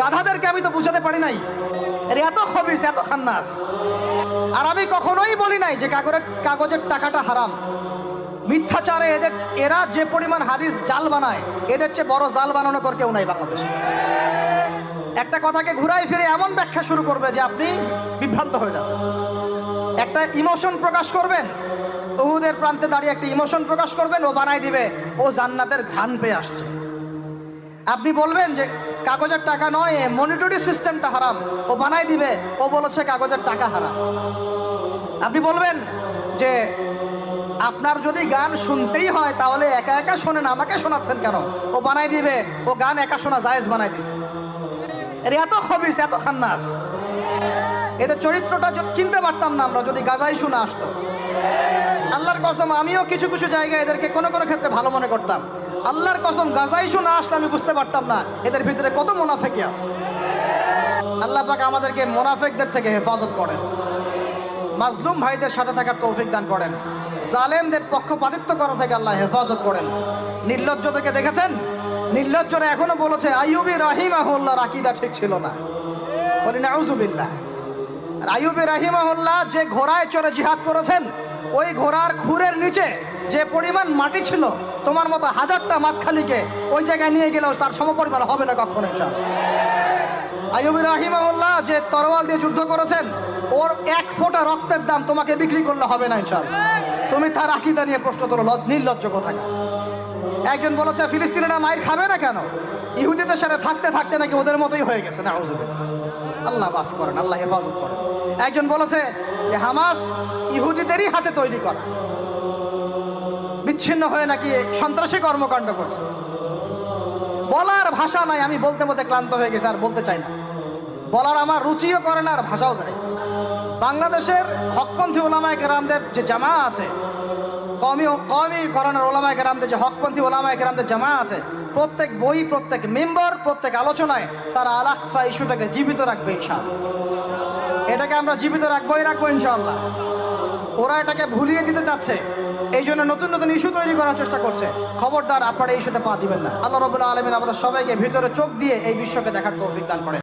গাধাদেরকে আমি তো বুঝাতে পারি নাই। এত খবিস, এত খান্নাস। আর আমি কখনোই বলি নাই যে কাগজের কাগজের টাকাটা হারাম। মিথ্যাচারে এদের এরা যে পরিমাণ হাদিস জাল বানায়, এদের চেয়ে বড় জাল বানানো তোর কেউ নাই বাংলাদেশে। একটা কথাকে ঘুরাই ফিরে এমন ব্যাখ্যা শুরু করবে যে আপনি বিভ্রান্ত হয়ে যান। একটা ইমোশন প্রকাশ করবেন, উহুদের প্রান্তে দাঁড়িয়ে একটা ইমোশন প্রকাশ করবেন, ও বানাই দিবে, ও জান্নাতের ঘ্রাণ পেয়ে আসছে। আপনি বলবেন যে কাগজের টাকা নয় মনিটরি সিস্টেমটা হারাম। ও বানাই দিবে, ও বলেছে কাগজের টাকা হারাম। আপনি বলবেন যে আপনার যদি গান শুনতেই হয়, তাহলে একা একা শোনেন, আমাকে শোনাচ্ছেন কেন? ও বানাই দিবে, ও গান একা শোনা জায়েজ বানাই দিছে। এত খবিস, এত খান্নাস। এদের চরিত্রটা চিনতে পারতাম না আমরা, যদি গাজাই শুনে আসতো। কসম, আমিও কিছু কিছু জায়গায় এদেরকে কোনো কোনো ক্ষেত্রে ভালো মনে করতাম। আল্লাহর কসম, গাজাই শুনে আসলে আমি বুঝতে পারতাম না এদের ভিতরে কত মোনাফেকি আছে। আল্লাহ পাক আমাদেরকে মোনাফেকদের থেকে হেফাজত করেন। মাজলুম ভাইদের সাথে থাকার তৌফিক দান করেন। জালেমদের পক্ষপাতিত্ব করা থেকে আল্লাহ হেফাজত করেন। নির্লজ্জদেরকে দেখেছেন? নির্লজ্জরা এখনও বলেছে, আইয়ুবি রাহিমাহুল্লাহর আকিদা ঠিক ছিল না। বলি নাউজুবিল্লাহ আর আইয়ুবি যে ঘোড়ায় চড়ে জিহাদ করেছেন ওই ঘোড়ার খুরের নিচে যে পরিমাণ মাটি ছিল, তোমার মতো হাজারটা মাতখালিকে ওই জায়গায় নিয়ে গেলেও তার সমপরিমাণ হবে না কখনো ইনশাআল্লাহ। আইয়ুবি রাহিমাহুল্লাহ যে তরোয়াল দিয়ে যুদ্ধ করেছেন, ওর এক ফোঁটা রক্তের দাম তোমাকে বিক্রি করলে হবে না ইনশাআল্লাহ। তুমি তার আকিদা নিয়ে প্রশ্ন তোলো নির্লজ্জ কোথায় একজন বলেছে, ফিলিস্তিনিরা মায়ের খাবে না কেন? ইহুদিদের সাথে থাকতে থাকতে নাকি ওদের মতোই হয়ে গেছে? না আল্লাহ মাফ করেন, আল্লাহ হেফাজত করেন। একজন বলেছে যে হামাস ইহুদিদেরই হাতে তৈরি করা। বিচ্ছিন্ন হয়ে নাকি সন্ত্রাসী কর্মকাণ্ড করছে। বলার ভাষা নাই, আমি বলতে বলতে ক্লান্ত হয়ে গেছি, আর বলতে চাই না। বলার আমার রুচিও করে না, আর ভাষাও দেয় বাংলাদেশের হকপন্থী ওলামায় কেরামদের যে জামা আছে, কমি কমি করানোর ওলামায় কেরামদের যে হকপন্থী ওলামায় কেরামদের জামা আছে, প্রত্যেক বই, প্রত্যেক মেম্বার, প্রত্যেক আলোচনায় তারা আলাকসা ইস্যুটাকে জীবিত রাখবে, ইনশাআল্লাহ। এটাকে আমরা জীবিত রাখবোই রাখব ইনশাল্লাহ ওরা এটাকে ভুলিয়ে দিতে চাচ্ছে, এই জন্য নতুন নতুন ইস্যু তৈরি করার চেষ্টা করছে। খবরদার আপনারা এই ইস্যুতে পা দিবেন না। আল্লাহ রবুল্লাহ আলমিন আমাদের সবাইকে ভিতরে চোখ দিয়ে এই বিশ্বকে দেখার তৌফিক দান করে